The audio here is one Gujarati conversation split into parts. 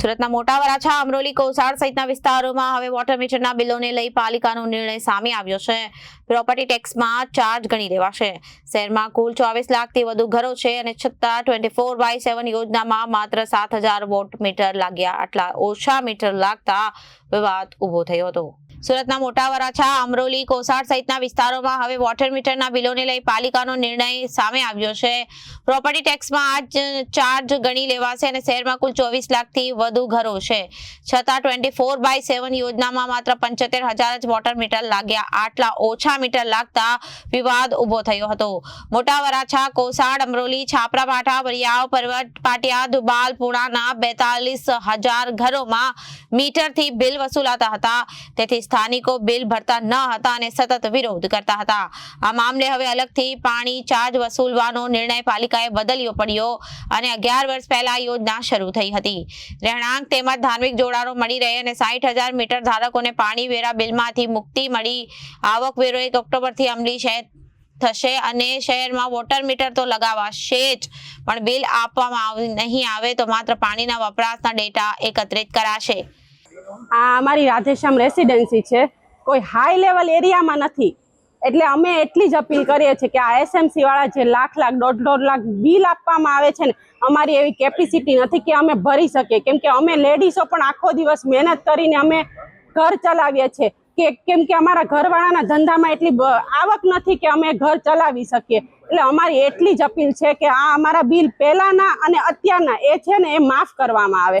સુરતના મોટા વરાછા અમરોલી કોસાડ સહિતના વિસ્તારોમાં હવે વોટર મીટરના બિલોને લઈ પાલિકાનો નિર્ણય સામે આવ્યો છે. પ્રોપર્ટી ટેક્સમાં ચાર્જ ગણી લેવાશે. શહેરમાં કુલ ચોવીસ લાખથી વધુ ઘરો છે અને છતાં ટ્વેન્ટી ફોર બાય સેવન યોજનામાં માત્ર સાત હજાર વોટ મીટર લાગ્યા. આટલા ઓછા મીટર લાગતા વિવાદ ઊભો થયો હતો. સુરતના મોટા વરાછા, અમરોલી કોસાડ સહિતના વિસ્તારોમાં હવે વોટર મીટરના બિલોને લઈ પાલિકાનો નિર્ણય સામે આવ્યો છે. પ્રોપર્ટી ટેક્સમાં આ ચાર્જ ગણી લેવાશે અને શહેરમાં કુલ ચોવીસ લાખથી વધુ ઘરો છે. છતાં ટ્વેન્ટી ફોર બાય સેવન યોજનામાં માત્ર પંચોતેર હજાર જ વોટર મીટર લાગ્યા. આટલા ઓછા મીટર લાગતા વિવાદ ઊભો થયો હતો. મોટા વરાછા કોસાડ અમરોલી છાપરા વરિયાવ પર્વત પાટિયા દુબાલ પુણાના બેતાલીસ હજાર ઘરોમાં મીટરથી બિલ વસૂલાતા હતા. તેથી સ્થાનિકો બિલ ભરતા ન હતા અને સતત વિરોધ કરતા હતા. આ મામલે હવે અલગથી પાણી ચાર્જ વસૂલવાનો નિર્ણય પાલિકાએ બદલ્યો પડ્યો અને અગિયાર વર્ષ પહેલા યોજના શરૂ થઈ હતી. રહેણાંક તેમજ ધાર્મિક જોડાણો મળી રહે અને હજાર મીટર ધારકોને પાણી વેરા બિલમાંથી મુક્તિ મળી. આવક વેરો એક ઓક્ટોબરથી અમલી છે થશે અને શહેરમાં વોટર મીટર તો લગાવાશે જ, પણ બિલ આપવામાં નહીં આવે તો માત્ર પાણીના વપરાશના ડેટા એકત્રિત કરાશે. આ અમારી રાધેશ્યામ રેસિડેન્સી છે. કોઈ હાઈ લેવલ એરિયામાં નથી. એટલે અમે એટલી જ અપીલ કરીએ છીએ કે આ એસએમસીવાળા જે લાખ લાખ, દોઢ દોઢ લાખ બિલ આપવામાં આવે છે ને, અમારી એવી કેપેસિટી નથી કે અમે ભરી શકીએ. કેમ કે અમે લેડીઝો પણ આખો દિવસ મહેનત કરીને અમે ઘર ચલાવીએ છીએ. કે કેમ કે અમારા ઘરવાળાના ધંધામાં એટલી આવક નથી કે અમે ઘર ચલાવી શકીએ. એટલે અમારી એટલી જ અપીલ છે કે આ અમારા બિલ પહેલાંના અને અત્યારના એ છે ને, એ માફ કરવામાં આવે.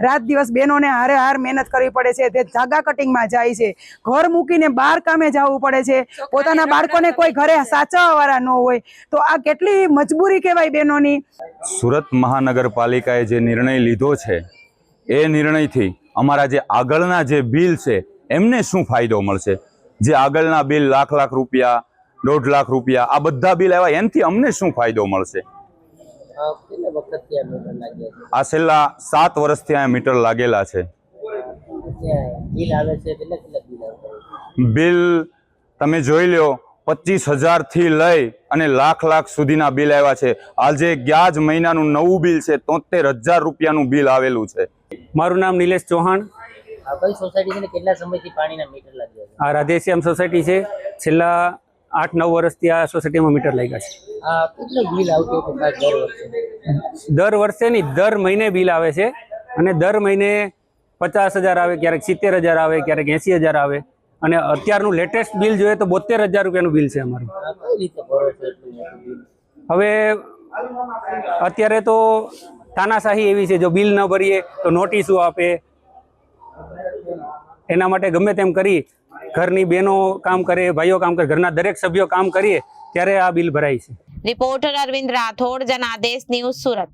રાત દિવસ બહેનોને હારે હાર મહેનત કરવી પડે છે તે ધાગા કટિંગમાં જાય છે. ઘર મૂકીને બહાર કામે જવું પડે છે. પોતાના બાળકોને કોઈ ઘરે સાચવવાવાળા ન હોય. તો આ કેટલી મજબૂરી કહેવાય બહેનોની? સુરત મહાનગરપાલિકાએ જે નિર્ણય લીધો છે એ નિર્ણયથી અમારા જે આગળના જે બિલ છે એમને શું ફાયદો મળશે? જે આગળના બિલ લાખ લાખ રૂપિયા દોઢ લાખ રૂપિયા આ બધા બિલ આવ્યા એનાથી અમને શું ફાયદો મળશે? આ મીટર લાગ્યા છે? આ છેલ્લા સાત વર્ષથી આ મીટર લાગેલા છે. બિલ તમે જોઈ લો પચીસ હજારથી લઈ અને લાખ લાખ સુધીના બિલ આવ્યા છે. આજે ગયા જ મહિનાનું નવું બિલ છે તોતેર હજાર રૂપિયાનું બિલ આવેલું છે. મારું નામ નિલેશ ચૌહાણ. આ કઈ સોસાયટી છે કેટલા સમયથી પાણીના મીટર લાગ્યા છે? આ રાધેશ્યામ સોસાયટી છે. છેલ્લા આઠ નવ વર્ષથી આ સોસાયટીમાં મીટર લાગ્યા છે. કેટલું બિલ આવતું દર વર્ષે? દર વર્ષે નહીં દર મહિને બિલ આવે છે અને દર મહિને પચાસ હજાર આવે ક્યારેક સિત્તેર હજાર આવે ક્યારેક એંસી હજાર આવે. અને અત્યારનું લેટેસ્ટ બિલ જોઈએ તો બોતેર હજાર રૂપિયાનું બિલ છે અમારું. હવે અત્યારે તો તાનાશાહી એવી છે જો બિલ ન ભરીએ તો નોટિસો આપે. એના માટે ગમે તેમ કરી ઘરની બહેનો કામ કરે, ભાઈઓ કામ કરે, ઘરના દરેક સભ્યો કામ કરીએ, ત્યારે આ બિલ ભરાય છે. Reporter Arvind Rathod, Janadesh news Surat.